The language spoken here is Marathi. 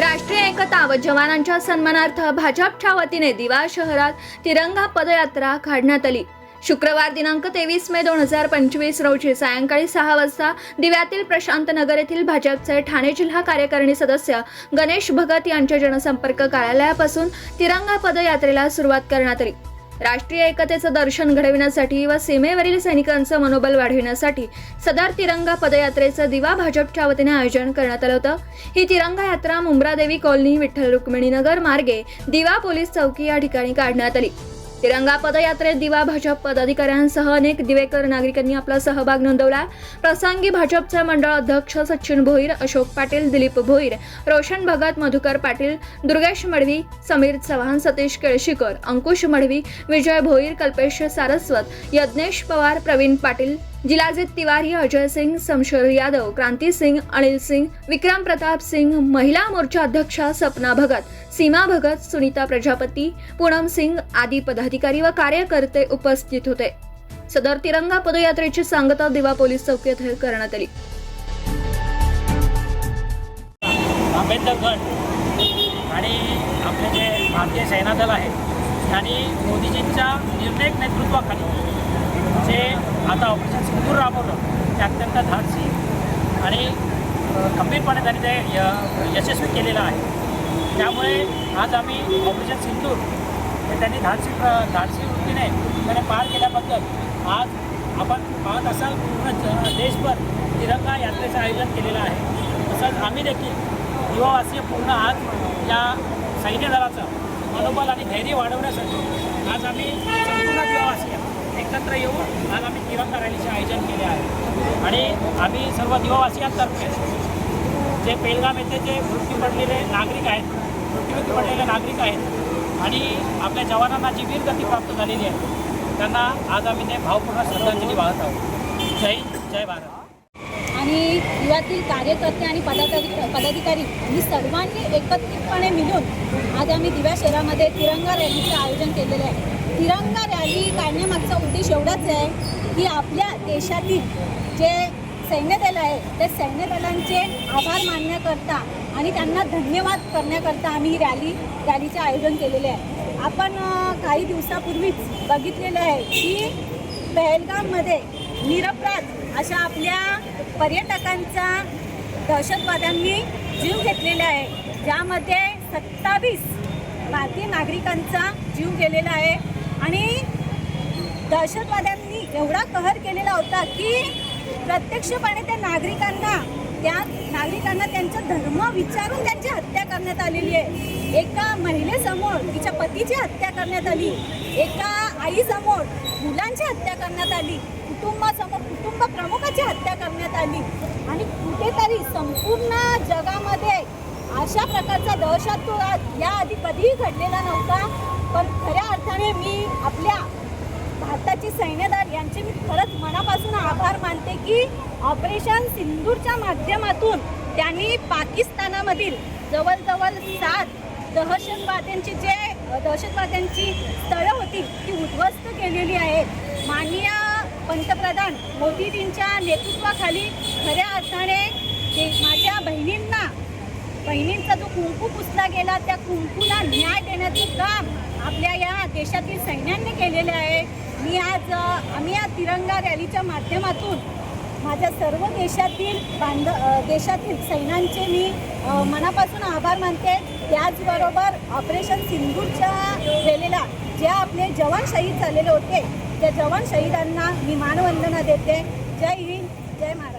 राष्ट्रीय एकता व जवानांच्या सन्मानार्थ भाजपच्या वतीने दिवा शहरात तिरंगा पदयात्रा काढण्यात आली. शुक्रवार दिनांक तेवीस मे दोन हजार पंचवीस रोजी सायंकाळी सहा वाजता दिव्यातील प्रशांत नगर येथील भाजपचे ठाणे जिल्हा कार्यकारिणी सदस्य गणेश भगत यांच्या जनसंपर्क कार्यालयापासून तिरंगा पदयात्रेला सुरुवात करण्यात आली. राष्ट्रीय एकतेचं दर्शन घडविण्यासाठी व सीमेवरील सैनिकांचं मनोबल वाढविण्यासाठी सदर तिरंगा पदयात्रेचं दिवा भाजपच्या वतीने आयोजन करण्यात आलं होतं. ही तिरंगा यात्रा मुंब्रादेवी कॉलनी विठ्ठल रुक्मिणीनगर मार्गे दिवा पोलीस चौकी या ठिकाणी काढण्यात आली. तिरंगा पदयात्रेत दिवा भाजप पदाधिकाऱ्यांसह अनेक दिवेकर नागरिकांनी आपला सहभाग नोंदवला. प्रसंगी भाजपचे मंडळ अध्यक्ष सचिन भोईर अशोक पाटील दिलीप भोईर रोशन भगत मधुकर पाटील दुर्गेश मडवी समीर चव्हाण सतीश केळशीकर अंकुश मडवी विजय भोईर कल्पेश सारस्वत यज्ञेश पवार प्रवीण पाटील जिलाजित तिवारी अजय सिंग शमशेर यादव क्रांती सिंग अनिल सिंग विक्रम प्रताप सिंग महिला मोर्चा अध्यक्षा सपना भगत सीमा भगत सुनीता प्रजापती पूनम सिंग आदी पदाधिकारी व कार्यकर्ते उपस्थित होते. सदर तिरंगा पदयात्रेची सांगता दिवा पोलीस चौकीत करण्यात आली. आंबेडकर गट आणि आपले जे भारतीय सेना दल आहे त्यांनी मोदीजींच्या निर्णायक नेतृत्वाखाली जे आता ऑपरेशन सिंधूर राबवलं ते अत्यंत धाडसी आणि खंबीरपणे त्यांनी ते यशस्वी केलेलं आहे. त्यामुळे आज आम्ही ऑपरेशन सिंधूर हे त्यांनी धाडसी प्र धाडसी वृत्तीने त्याने पार केल्याबद्दल आज आपण पाहत असाल पूर्ण देशभर तिरंगा यात्रेचं आयोजन केलेलं आहे. तसंच आम्ही देखील युवावासीय पूर्ण आज या सैन्य दलाचं मनोबल आणि धैर्य वाढवण्यासाठी आज आम्ही संपूर्ण युवावासीय एकत्र येऊन आज आम्ही तिरंगा रॅलीचे आयोजन केले आहे. आणि आम्ही सर्व युवावासियांतर्फे जे पेलगाम येथे जे मृत्यू पडलेले नागरिक आहेत मृत्यूमुखी पडलेले नागरिक आहेत आणि आपल्या जवानांना जी वीरगती प्राप्त झालेली आहे त्यांना आज आम्ही ते भावपूर्ण श्रद्धांजली वाहत आहोत. जय हिंद, जय भारत. आणि युवातील कार्यकर्ते आणि पदाधिकारी पदाधिकारी ही सर्वांनी एकत्रितपणे मिळून आज आम्ही दिव्या शहरामध्ये तिरंगा रॅलीचं आयोजन केलेलं आहे. तिरंगा रॅली काढण्यामागचा उद्देश एवढाच आहे की आपल्या देशातील जे सैन्यदल आहे. ते सैन्यदलांचे आभार मानण्याकरता आणि त्यांना धन्यवाद करण्याकरता आम्ही ही रॅली रॅलीचे आयोजन केलेले आहे. आपण काही दिवसापूर्वीच बघितलेलं आहे की पहलगाममध्ये निरपराध अशा आपल्या पर्यटकांचा दहशतवाद्यांनी जीव घेतलेला आहे. ज्यामध्ये सत्तावीस भारतीय नागरिकांचा जीव गेलेला आहे. आणि दहशतवाद्यांनी एवढा कहर केलेला होता की प्रत्यक्षपणे त्या नागरिकांना त्या नागरिकांना त्यांचा धर्म विचारून त्यांची हत्या करण्यात आलेली आहे. एका महिलेसमोर तिच्या पतीची हत्या करण्यात आली. एका आईसमोर मुलांची हत्या करण्यात आली. कुटुंबासमोर कुटुंब प्रमुखाची हत्या करण्यात आली. आणि कुठेतरी संपूर्ण जगामध्ये अशा प्रकारचा दहशत या आधी कधीही घडलेला नव्हता. पण खऱ्या अर्थाने मी आपल्या भारताची सैन्यदल यांचे मी खरंच मनापासून आभार मानते की ऑपरेशन सिंदूरच्या माध्यमातून त्यांनी पाकिस्तानामधील जवळजवळ सात दहशतवाद्यांची जे दहशतवाद्यांची स्थळं होती ती उद्ध्वस्त केलेली आहेत. माननीय पंतप्रधान मोदीजींच्या नेतृत्वाखाली खऱ्या अर्थाने माझ्या बहिणींना बहिणींचा जो कुंकू पुसला गेला त्या कुंकूला न्याय देण्याचं काम आपल्या या देशातील सैन्यांनी केलेले आहे. मी आज आम्ही या तिरंगा रॅलीच्या माध्यमातून माझ्या सर्व देशातील बांध देशातील सैन्यांचे मी मनापासून आभार मानते. त्याचबरोबर ऑपरेशन सिंधूच्या वेळेला जे आपले जवान शहीद झालेले होते त्या जवान शहीदांना मी मानवंदना देते. जय हिंद जय महाराज